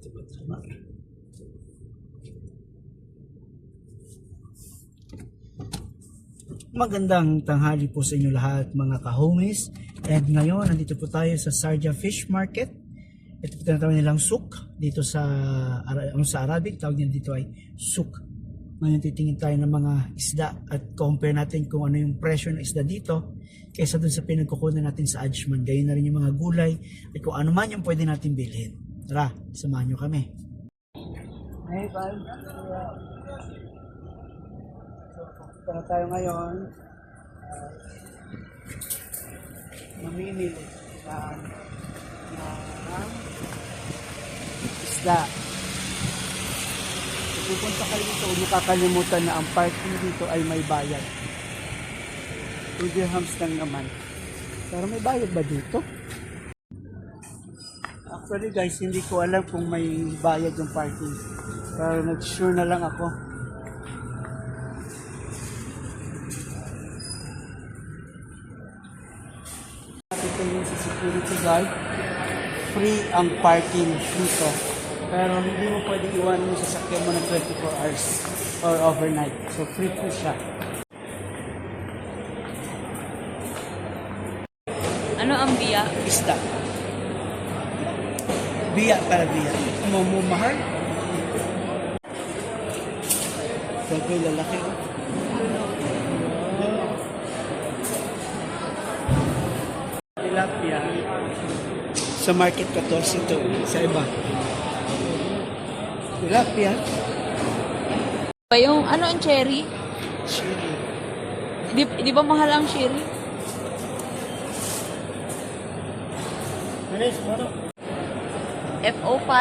Tama? Magandang tanghali po sa inyo lahat mga kahomies. And ngayon, nandito po tayo sa Sarja Fish Market. Ito po tinatawag nilang souk dito sa, ano, sa Arabic. Tawag nila dito ay souk. Ngayon titingin tayo ng mga isda at compare natin kung ano yung presyo ng isda dito kaysa dun sa pinagkukunan natin sa Ajman. Gayon na rin yung mga gulay at kung ano man yung pwede natin bilhin. Tara, samahan nyo kami. Hey, bye. Na tayo ngayon. Uh, mamimili sa ng isda. Pupunta kayo dito, huwag kakalimutan na ang parking dito ay may bayad. 2 dirhams lang naman. Pero may bayad ba dito? Actually guys, hindi ko alam kung may bayad yung parking. Pero nag-sure na lang ako. Ito yung sa security guard. Free ang parking dito. Pero hindi mo pwede iwan yung sasakyan mo ng 24 hours or overnight. So free po siya. Ano ang biya? Isda. Biya para biya. Mamumahal. Ko yung lalaki. oh. Tilapia. Sa market 14 ito. Sa iba. Tilapia. Pa yung ano ang cherry? Chili. Di, di ba mahal ang cherry? Ano? Ano? FO5?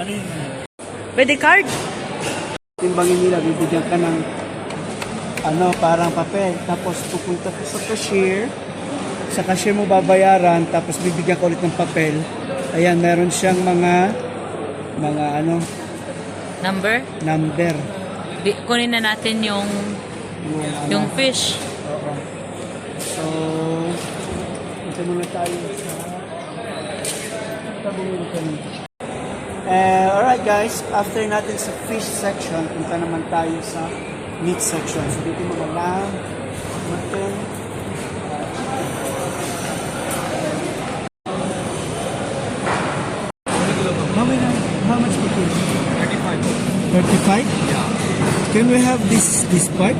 Ano yun? Pwede card? timbangin nila, bibigyan ka ng ano, parang papel. Tapos pupunta ka sa cashier. Sa cashier mo babayaran, tapos bibigyan ka ulit ng papel. Ayan, meron siyang mga mga ano, Number? number. Di, kunin na natin yung Yung, ano, yung fish. Oo. So, ito muna tayo sa Ito bumili kami. Eh, alright guys, after natin sa fish section, punta naman tayo sa meat section. So, dito mga lamb, mutton, How many, how much it is? 35. 35? Yeah. Can we have this, this part?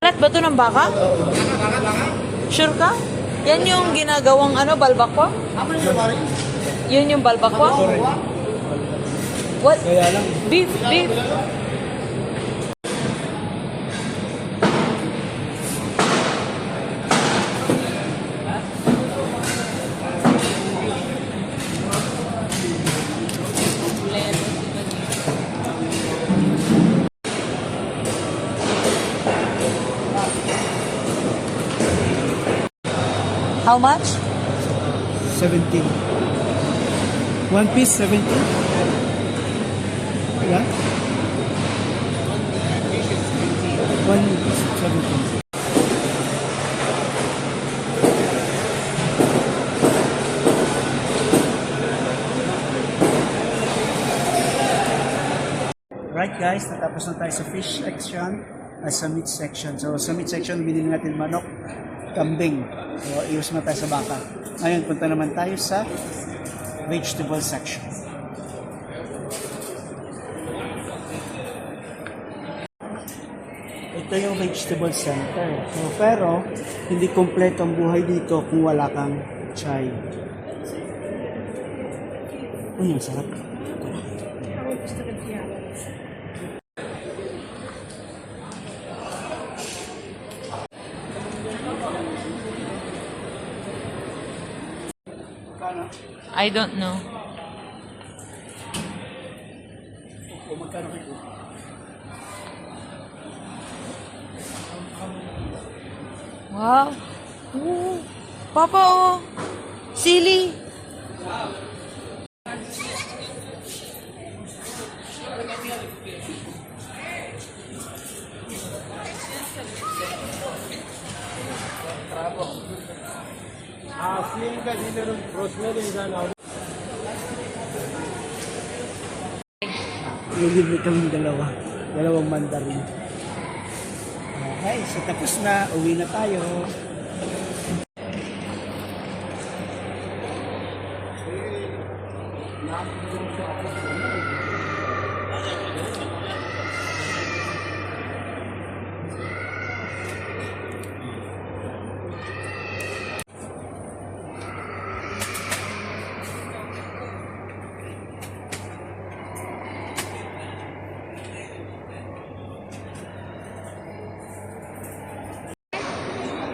Kalat ba to ng baka? Sure ka? Yan yung ginagawang ano, balbakwa? Yun yung balbakwa? What? Kaya lang, Beef, beef. How much? 17. One piece, 17? Yeah? One piece, 17. Right guys, natapos na tayo sa fish section at sa meat section. So sa meat section, binili natin manok, kambing. So iwas na tayo sa baka. Ngayon, punta naman tayo sa vegetable section. Ito yung vegetable center. So, pero, hindi kompleto ang buhay dito kung wala kang chai. Uy, ang sarap. I don't know. Wow. Uh, Ooh. Papa, oh. Silly. Wow. Ah, sim, galinha. Oh. Sili. Nilibre kami dalawa. Dalawang mandarin. Okay, so tapos na. Uwi na tayo.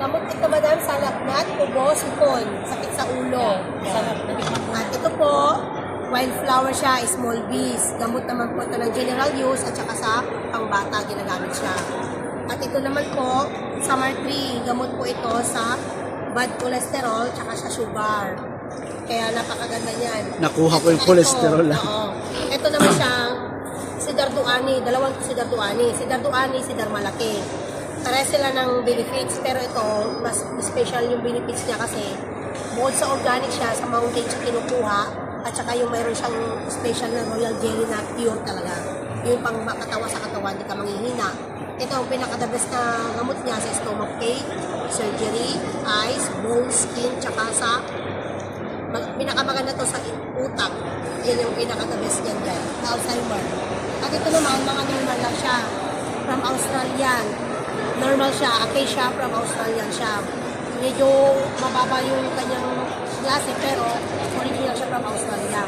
Gamot ito, madam, sa lagnat, ubo, sipon, sakit sa ulo. At ito po, wildflower siya, small bees. Gamot naman po ito ng general use at saka sa pangbata ginagamit siya. At ito naman po, summer tree. Gamot po ito sa bad cholesterol at sa sugar. Kaya napakaganda niyan. Nakuha ko yung Ito, cholesterol, ah. Oo. Ito naman siyang si Darduani. Dalawang si Darduani. Si Darduani, si Darmalaki. Pareha sila ng benefits, pero ito, mas special yung benefits niya kasi bukod sa organic siya, sa mountain siya kinukuha, at saka yung mayroon siyang special na royal jelly na pure talaga. Yung pang makatawa sa katawan, di ka manghihina. Ito ang pinaka-the best na gamot niya sa stomach ache, surgery, eyes, bones, skin, tsaka sa mag- pinakamaganda to sa utak. Yan yung pinaka-the best niyan dyan. Alzheimer. At ito naman, mga normal lang siya. From Australian. Normal siya. Acacia from Australian siya. Medyo mababa yung kanyang klase pero original siya from Australia.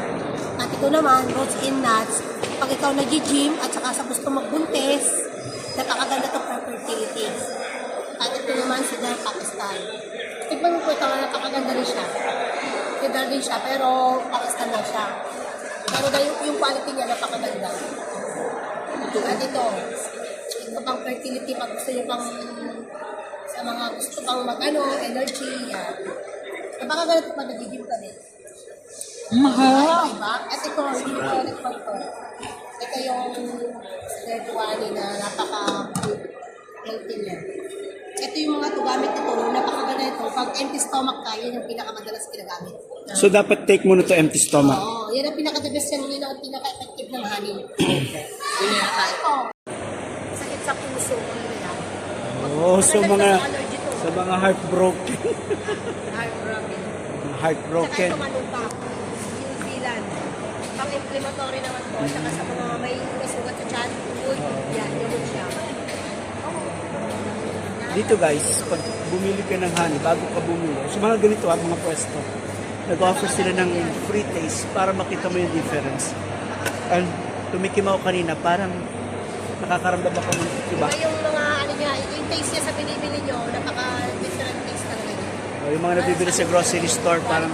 At ito naman, roots and nuts. Pag ikaw nag-gym at saka sa gusto magbuntis, napakaganda to for fertility. At ito naman si Dar Pakistan. Tignan mo po ito, napakaganda rin siya. Ganda din siya, pero Pakistan lang siya. Pero yung, yung quality niya napakaganda. At ito, ito pang fertility, pag gusto niyo pang sa mga gusto pang mag-ano, energy, yan. Napakaganda ito pag nag-gym ka din. Mahal. Diba? At ito, hindi ko ulit pa ito. Ito yung spirituali na napaka-healthy niya. Ito yung mga to gamit ito, napakaganda ito. Pag empty stomach ka, yan yung pinakamadalas ginagamit. So dapat take mo na to empty stomach. Oo, yan ang pinaka-the best yan. Yun ang pinaka-effective ng honey. ito, sakit sa puso. ano yan. Oh, so mga sa sa mga heartbroken. Heartbroken. Saka heartbroken. ito manuka. New Zealand. Pang-inflammatory naman to. Saka sa mga may, sugat sa chan, food, yan, gamot siya. Dito guys, pag bumili ka ng honey, bago ka bumili, sa mga ganito ha, mga pwesto, nag-offer sila ng free taste para makita mo yung difference. And tumikim ako kanina, parang nakakaramdam ako ng iba. Iba yung mga, ano niya, yung taste niya sa binibili nyo, napaka-different taste talaga niya. O, yung mga nabibili sa grocery store, parang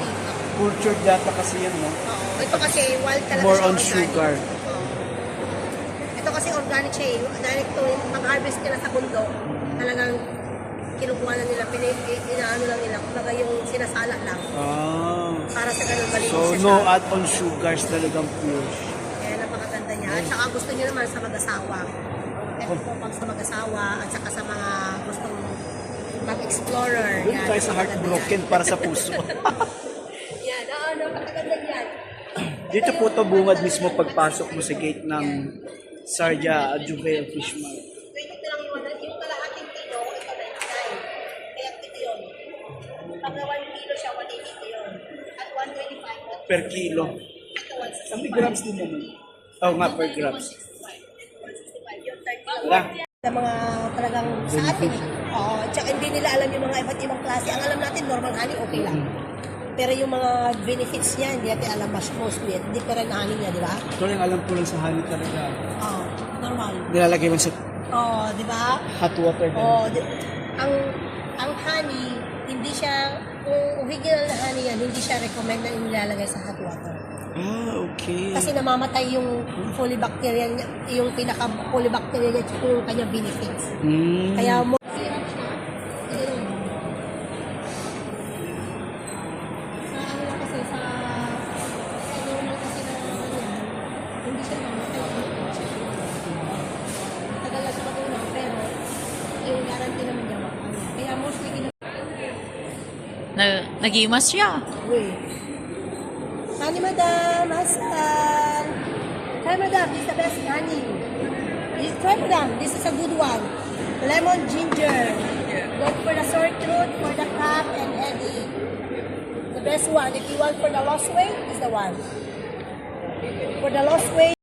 cultured data kasi yan, no? Oo. Ito kasi wild talaga More siya, on organic. sugar. Oo. Ito kasi organic siya eh. Direct to, pag-harvest na sa bundok, talagang kinukuha na nila, pina, inaano lang nila, kumbaga yung sinasala lang Ah. para sa ganun malinis So, siya no siya. add-on sugars talagang pure. Kaya napakaganda niya. At saka gusto niyo naman sa mag-asawa. Ito po pag sa mag-asawa at saka sa mga gustong mag-explorer. Doon tayo sa heartbroken para sa puso. Yan, oo, napakaganda yan. Dito po ito bungad mismo pagpasok mo sa gate ng Sarja Juvel Fish Mart. 20 lang yung, yung kalahating kilo, ito 99. Kaya ito yun. Pag na 1 kilo siya, 180 ito yun. At 125, at Per kilo. ito 165. Ang grams din naman. Oo nga, per grams. 165. Yung 30 lang. Wala. Sa mga talagang sa atin. Oo, tsaka hindi nila alam yung mga iba't ibang klase. Ang alam natin, normal honey, okay lang. Pero yung mga benefits niya, hindi natin alam mas mostly. Different honey niya, di ba? Ito lang alam ko lang sa honey talaga. Oo, normal. Nilalagay lang sa Oo, di ba? hot water. Oo, di- ang ang honey, hindi siya, kung original na honey yan, hindi siya recommend na inilalagay sa hot water. Ah, okay. Kasi namamatay yung polybacterial niya, yung pinaka polybacterial niya yung kanya benefits. Mm. Kaya mo na nagimas siya. Uy. Honey, madam. Astan. Try, madam. This is the best honey. Try, madam. This is a good one. Lemon ginger. Good for the sore throat, for the cough, and headache. The best one. If you want for the lost weight, is the one. For the lost weight,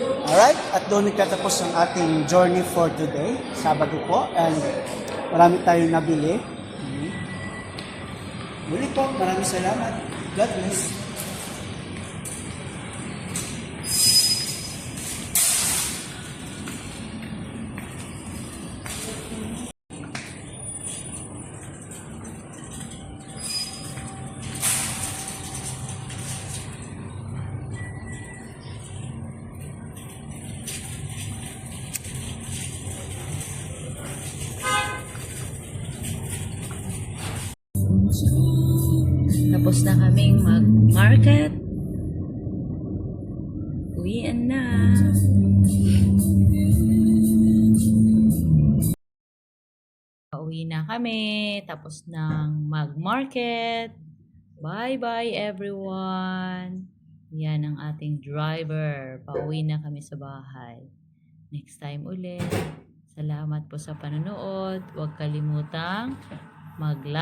Alright, at doon nagtatapos ang ating journey for today. Sabado po. And marami tayong nabili. Mhm. Muli po, maraming salamat. God bless. Tapos na kaming mag-market. Uwian na. Pauwi na kami. Tapos ng mag-market. Bye-bye everyone. Yan ang ating driver. Pauwi na kami sa bahay. Next time ulit. Salamat po sa panonood. Huwag kalimutang mag-like.